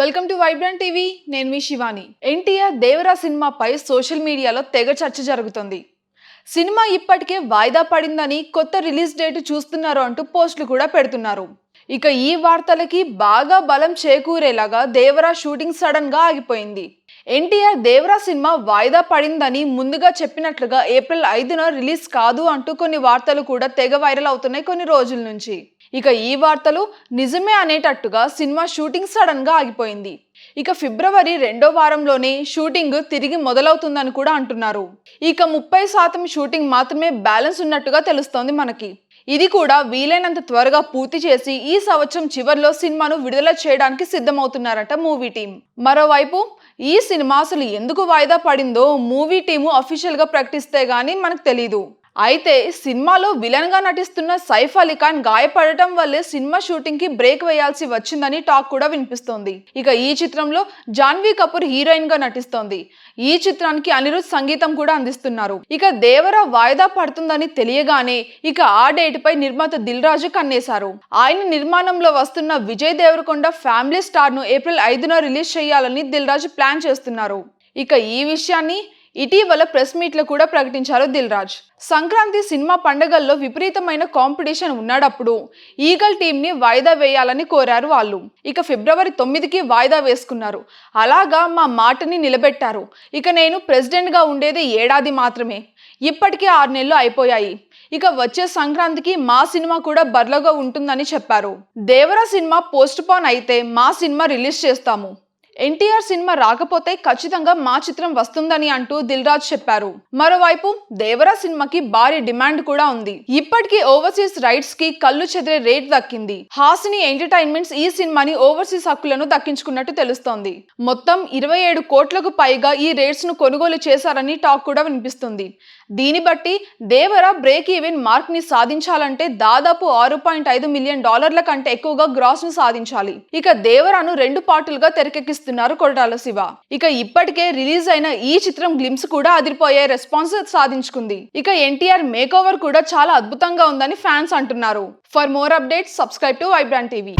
Welcome to vibrant TV నేను మీ శివాని. ఎన్టీఆర్ దేవరా సినిమాపై social మీడియాలో తెగ చర్చ జరుగుతుంది. సినిమా ఇప్పటికే వాయిదా పడిందని కొత్త రిలీజ్ డేట్ చూస్తున్నారు అంటూ పోస్టులు కూడా పెడుతున్నారు. ఇక ఈ వార్తలకి బాగా బలం చేకూరేలాగా దేవరా షూటింగ్ సడన్గా ఆగిపోయింది. ఎన్టీఆర్ దేవరా సినిమా వాయిదా పడిందని ముందుగా చెప్పినట్లుగా ఏప్రిల్ ఐదున రిలీజ్ కాదు అంటూ కొన్ని వార్తలు కూడా తెగ వైరల్ అవుతున్నాయి కొన్ని రోజుల నుంచి. ఇక ఈ వార్తలు నిజమే అనేటట్టుగా సినిమా షూటింగ్ సడన్గా ఆగిపోయింది. ఇక ఫిబ్రవరి రెండో వారంలోనే షూటింగ్ తిరిగి మొదలవుతుందని కూడా అంటున్నారు. ఇక ముప్పై శాతం షూటింగ్ మాత్రమే బ్యాలెన్స్ ఉన్నట్టుగా తెలుస్తోంది మనకి. ఇది కూడా వీలైనంత త్వరగా పూర్తి చేసి ఈ సంవత్సరం చివరిలో సినిమాను విడుదల చేయడానికి సిద్ధమవుతున్నారట మూవీ టీం. మరోవైపు ఈ సినిమా అసలు ఎందుకు వాయిదా పడిందో మూవీ టీము అఫీషియల్గా ప్రకటిస్తే గానీ మనకు తెలీదు. అయితే సినిమాలో విలన్గా నటిస్తున్న సైఫ్ అలీ ఖాన్ గాయపడటం వల్లే సినిమా షూటింగ్కి బ్రేక్ వేయాల్సి వచ్చిందని టాక్ కూడా వినిపిస్తోంది. ఇక ఈ చిత్రంలో జాన్వీ కపూర్ హీరోయిన్గా నటిస్తోంది. ఈ చిత్రానికి అనిరుద్ సంగీతం కూడా అందిస్తున్నారు. ఇక దేవర వాయిదా పడుతుందని తెలియగానే ఇక ఆ డేట్ పై నిర్మాత దిల్ రాజు కన్నేశారు. ఆయన నిర్మాణంలో వస్తున్న విజయ్ దేవరకొండ ఫ్యామిలీ స్టార్ను ఏప్రిల్ ఐదున రిలీజ్ చేయాలని దిల్ రాజు ప్లాన్ చేస్తున్నారు. ఇక ఈ విషయాన్ని ఇటీవల ప్రెస్ మీట్లో కూడా ప్రకటించారు దిల్ రాజ్. సంక్రాంతి సినిమా పండగల్లో విపరీతమైన కాంపిటీషన్ ఉన్నాడప్పుడు ఈగల్ టీంని వాయిదా వేయాలని కోరారు వాళ్ళు. ఇక ఫిబ్రవరి తొమ్మిదికి వాయిదా వేసుకున్నారు. అలాగా మా మాటని నిలబెట్టారు. ఇక నేను ప్రెసిడెంట్గా ఉండేది ఏడాది మాత్రమే. ఇప్పటికే ఆరు నెలలు అయిపోయాయి. ఇక వచ్చే సంక్రాంతికి మా సినిమా కూడా బర్లగా ఉంటుందని చెప్పారు. దేవరా సినిమా పోస్ట్ పోన్ అయితే మా సినిమా రిలీజ్ చేస్తాము. ఎన్టీఆర్ సినిమా రాకపోతే ఖచ్చితంగా మా చిత్రం వస్తుందని అంటూ దిల్ రాజ్ చెప్పారు. మరోవైపు దేవరా సినిమాకి భారీ డిమాండ్ కూడా ఉంది. ఇప్పటికీ ఓవర్సీస్ రైట్స్కి కళ్ళు చెదిరే రేట్ దక్కింది. హాసిని ఎంటర్టైన్మెంట్స్ ఈ సినిమాని ఓవర్సీస్ హక్కులను దక్కించుకున్నట్టు తెలుస్తోంది. మొత్తం ఇరవై ఏడు కోట్లకు పైగా ఈ రేట్స్ను కొనుగోలు చేశారని టాక్ కూడా వినిపిస్తుంది. దీన్ని బట్టి దేవర బ్రేక్ ఈవెన్ మార్క్ని సాధించాలంటే దాదాపు ఆరు పాయింట్ ఐదు మిలియన్ డాలర్ల కంటే ఎక్కువగా గ్రాస్ను సాధించాలి. ఇక దేవరాను రెండు పార్టులుగా తెరకెక్కిస్తున్నారు కొరటాల శివ. ఇక ఇప్పటికే రిలీజ్ అయిన ఈ చిత్రం గ్లిమ్స్ కూడా అదిరిపోయే రెస్పాన్స్ సాధించుకుంది. ఇక ఎన్టీఆర్ మేక్ ఓవర్ కూడా చాలా అద్భుతంగా ఉందని ఫ్యాన్స్ అంటున్నారు. For more updates subscribe to vibrant TV.